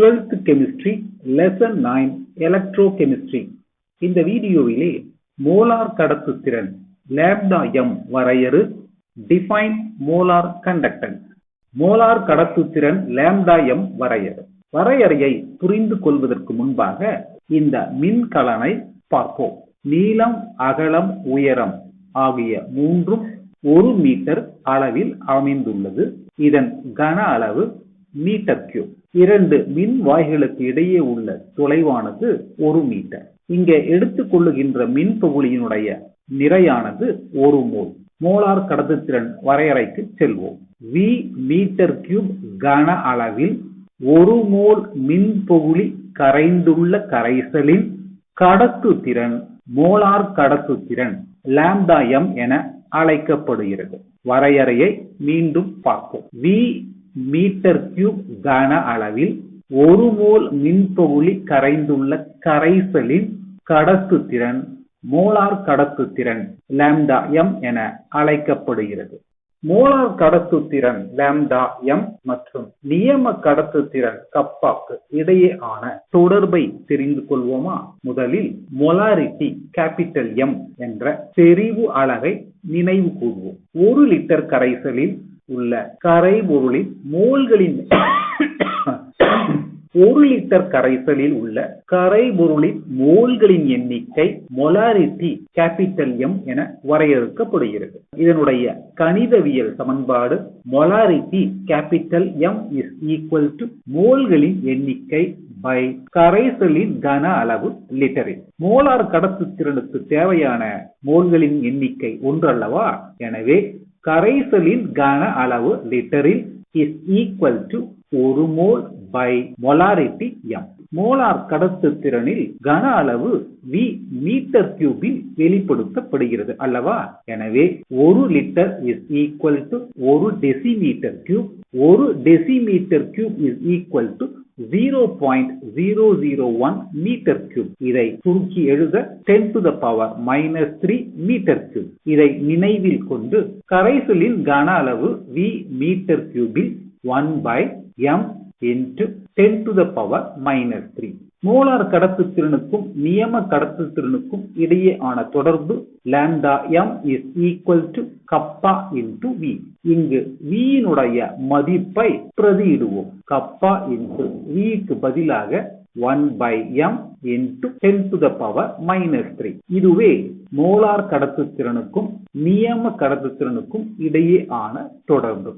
Twelfth chemistry lesson nine electro chemistry இந்த வீடியோவிலே molar கடத்து திறன் லேப்டா எம் வரையறு டிஃபைன் மோலார் கண்டக்டன்ஸ் மோலார் கடத்து திறன் லேம்டா எம் வரையறு. வரையறையை புரிந்து கொள்வதற்கு முன்பாக இந்த மின்கலனை பார்ப்போம். நீளம் அகலம் உயரம் ஆகிய மூன்றும் ஒரு மீட்டர் அளவில் அமைந்துள்ளது. இதன் கன அளவு மீட்டர் கியூப் இரண்டு மின் வாய்களுக்கு இடையே உள்ள தொலைவானது ஒரு மீட்டர். இங்கே எடுத்துக்கொள்ளுகின்ற மின் தொகுதியினுடைய நிறையானது ஒரு மோல். மோலார் கடத்துத்திறன் வரையறைக்கு செல்வோம். வி மீட்டர் கியூப் கன அளவில் ஒரு மோல் மின் பொகுளி கரைந்துள்ள கரைசலின் கடத்துத்திறன் மோலார் கடத்து திறன் லாம்டா எம் என அழைக்கப்படுகிறது. வரையறையை மீண்டும் பார்ப்போம். வி மீட்டர் கியூப் கன அளவில் ஒரு மோல் மின்பகுளி கரைந்துள்ள கரைசலின் கடத்துத்திறன் மோலார் கடத்துத்திறன் லாம்டா எம் என அழைக்கப்படுகிறது. மோலார் கடத்துத்திறன் லாம்டா எம் மற்றும் நியம கடத்துத்திறன் கப்பாக்கு இடையே ஆன தொடர்பை தெரிந்து கொள்வோமா? முதலில் மொலாரிட்டி கேபிட்டல் எம் என்ற செறிவு அளவை நினைவு கூறுவோம் ஒரு லிட்டர் கரைசலில் உள்ள கரைபொருளின் மோல்களின் ஒரு லிட்டர் கரைசலில் உள்ள கரைபொருளின் மோல்களின் எண்ணிக்கை மொலாரிட்டி கேபிட்டல் எம் என வரையறுக்கப்படுகிறது. இதனுடைய கணிதவியல் சமன்பாடு molarity capital M is equal to மோல்களின் எண்ணிக்கை பை கரைசலின் கன அளவு லிட்டரில். மோலார் கடத்துத்திறனுக்கு தேவையான மோல்களின் எண்ணிக்கை ஒன்றல்லவா? எனவே கரைசலின் கன அளவு லிட்டரில் இஸ் ஈக்குவல் டு ஒரு mole by molarity M molar கடத்து திறனில் கன அளவு வி மீட்டர் கியூபில் வெளிப்படுத்தப்படுகிறது அல்லவா? எனவே ஒரு லிட்டர் இஸ் ஈக்குவல் டு ஒரு டெசிமீட்டர் கியூப் ஒரு decimetre cube is equal to zero point zero zero one metre cube இதை சுருக்கி எழுத ten to the power minus three metre cube இதை நினைவில் கொண்டு கரைசலின் கன அளவு V metre கியூபில் one by M into ten to the power minus three molar கடத்துத்திறனுக்கும் நியம கடத்துத்திறனுக்கும் இடையே ஆன தொடர்பு lambda M is equal to kappa into V இங்கு வியினுடைய மதிப்பை பிரதியிடுவோம். கப்பா இன்டு விக்கு பதிலாக one by M into ten to the power minus three இதுவே மோலார் கடத்துத்திறனுக்கும் நியம கடத்துத்திறனுக்கும் இடையே ஆன தொடர்பு.